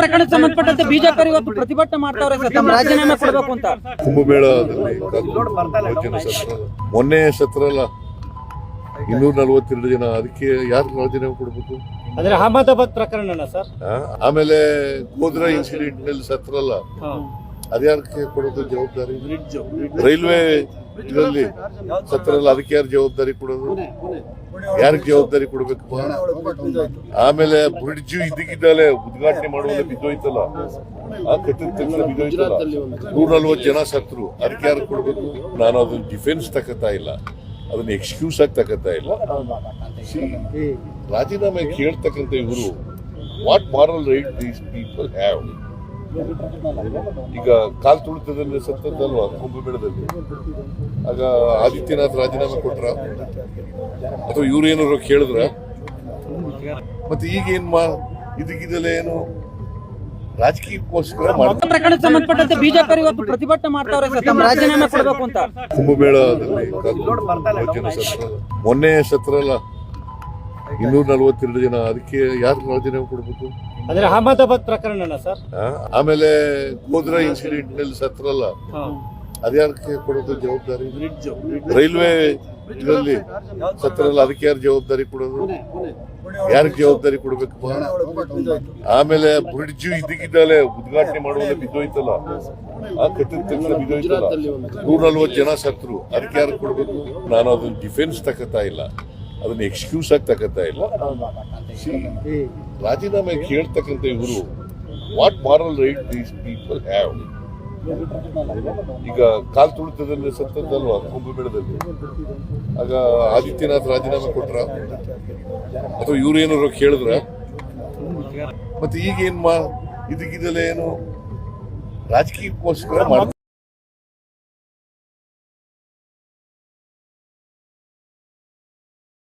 ಪ್ರಕರಣಕ್ಕೆ ಸಂಬಂಧಪಟ್ಟಂತೆ ಬಿಜೆಪಿ ಇವತ್ತು ಪ್ರತಿಭಟನೆ ಮಾಡ್ತಾವ್ರೆ ಸರ್. ತಮ್ಮ ರಾಜೀನಾಮೆ ಕೊಡಬೇಕು ಅಂತ. ಕುಂಭಮೇಳದಲ್ಲಿ ಮೊನ್ನೆ ಸತ್ರ ಅಲ್ಲ ಇನ್ನೂರ ನಲ್ವತ್ತೆರಡು ಜನ ಅದಕ್ಕೆ ಯಾರು ರಾಜೀನಾಮೆ ಕೊಡಬೇಕು? ಅಂದ್ರೆ ಅಹಮದಾಬಾದ್ ಪ್ರಕರಣನ ಸರ್? ಆ? ಆಮೇಲೆ ಗೋಧ್ರಾ ಇನ್ಸಿಡೆಂಟ್ನಲ್ಲಿ ಸತ್ರಲ್ಲ. ಅದ್ಯಾರಕ್ಕೆ ಕೊಡೋದು ಜವಾಬ್ದಾರಿ? ರೈಲ್ವೆ ಇದರಲ್ಲಿ ಸತ್ರದಲ್ಲಿ ಅದಕ್ಕೆ ಯಾರು ಜವಾಬ್ದಾರಿ ಕೊಡೋದು? ಯಾರಿಗೆ ಜವಾಬ್ದಾರಿ ಕೊಡಬೇಕು? ಆಮೇಲೆ ಬ್ರಿಡ್ಜ್ ಇದ್ದಕ್ಕಿದ್ದಾಲೆ ಉದ್ಘಾಟನೆ ಮಾಡುವಾಗ ಬಿದ್ದೋಯ್ತಲ್ಲ. ಆ ಕಟ್ಟಿದ ತಕ್ಷಣ ಬಿದ್ದೋಯ್ತಲ್ಲ. ನೂರ ನಲ್ವತ್ತು ಜನ ಸತ್ರು ಅದಕ್ಕೆ ಯಾರು ಕೊಡಬೇಕು? ನಾನು ಅದನ್ನ ಡಿಫೆನ್ಸ್ ತಕತಾ ಇಲ್ಲ. ಅದನ್ನ ಎಕ್ಸ್ಕ್ಯೂಸ್ ಆಗಿ ತಕತಾ ಇಲ್ಲ. ರಾಜೀನಾಮೆ ಕೇಳ್ತಕ್ಕಂಥ ಇವರು what moral right these people have ಈಗ ಕಾಲ್ ತುಳಿತದಲ್ಲಿ ಸತ್ತದ್ದಲ್ವಾ? ಕುಂಭಮೇಳದಲ್ಲಿ ಆಗ ಆದಿತ್ಯನಾಥ್ ರಾಜೀನಾಮೆ ಕೊಟ್ರ? ಅಥವಾ ಇವ್ರು ಏನಾದ್ರು ಕೇಳಿದ್ರ? ಮತ್ತೆ ಈಗ ಏನ್ ಮಾ ಇದಕ್ಕಿದೆಲ್ಲ ಏನು ರಾಜಕೀಯಕ್ಕೋಸ್ಕರ ಪ್ರಕರಣಕ್ಕೆ ಸಂಬಂಧಪಟ್ಟಂತೆ ಬಿಜೆಪಿ ಇವತ್ತು ಪ್ರತಿಭಟನೆ ಮಾಡ್ತಾವ್ರೆ ಸರ್ ತಮ್ಮ ರಾಜೀನಾಮೆ ಕೊಡಬೇಕು ಅಂತ. ಕುಂಭಮೇಳದಲ್ಲಿ ಮೊನ್ನೆ ಸತ್ರ ಅಲ್ಲ ಇನ್ನೂರ ನಲ್ವತ್ತೆರಡು ಜನ ಅದಕ್ಕೆ ಯಾರು ರಾಜೀನಾಮೆ ಕೊಡ್ಬೇಕು? ಅಂದ್ರೆ ಅಹಮದಾಬಾದ್ ಪ್ರಕರಣ ಸರ್? ಆಮೇಲೆ ಗೋಧ್ರಾ ಇನ್ಸಿಡೆಂಟ್ನಲ್ಲಿ ಸತ್ರಲ್ಲ ಅದ್ಯಾರಕ್ಕೆ ಕೊಡೋದು ಜವಾಬ್ದಾರಿ? ರೈಲ್ವೆ ಇದರಲ್ಲಿ ಸತ್ರಲ್ಲ ಅದಕ್ಕೆ ಯಾರು ಜವಾಬ್ದಾರಿ ಕೊಡೋದು? ಯಾರಿಗೆ ಜವಾಬ್ದಾರಿ ಕೊಡಬೇಕು? ಆಮೇಲೆ ಬ್ರಿಡ್ಜ್ ಇದ್ದಕ್ಕಿದ್ದಾಲೆ ಉದ್ಘಾಟನೆ ಮಾಡುವಾಗ ಬಿದ್ದೋಯ್ತಲ್ಲ? ಆ ಕಟ್ಟಿದ ತಕ್ಷಣ ಬಿದ್ದೋಯ್ತಲ್ಲ? ನೂರ ನಲ್ವತ್ತು ಜನ ಸತ್ರು ಅದಕ್ಕೆ ಯಾರು ಕೊಡ್ಬೇಕು? ನಾನು ಅದನ್ನ ಡಿಫೆನ್ಸ್ ತಕ್ಕತ್ತಾ ಇಲ್ಲ. ಅದನ್ನ ಎಕ್ಸ್ಕ್ಯೂಸ್ ಆಗಿ ತಕತಾ ಇಲ್ಲ. ರಾಜೀನಾಮೆ ಕೇಳ್ತಕ್ಕಂಥ ಇವರು what moral right these people have ಈಗ ಕಾಲ್ ತುಳಿತದಲ್ಲಿ ಸತ್ತದ್ದಲ್ವಾ? ಕುಂಭಮೇಳದಲ್ಲಿ ಆಗ ಆದಿತ್ಯನಾಥ್ ರಾಜೀನಾಮೆ ಕೊಟ್ರ? ಅಥವಾ ಇವ್ರು ಏನಾರು ಕೇಳಿದ್ರ? ಮತ್ತೆ ಈಗ ಏನ್ ಮಾ ಇದಕ್ಕಿದೆಲ್ಲ ಏನು? ರಾಜಕೀಯಕ್ಕೋಸ್ಕರ ಮಾಡ್ತಾರೆ.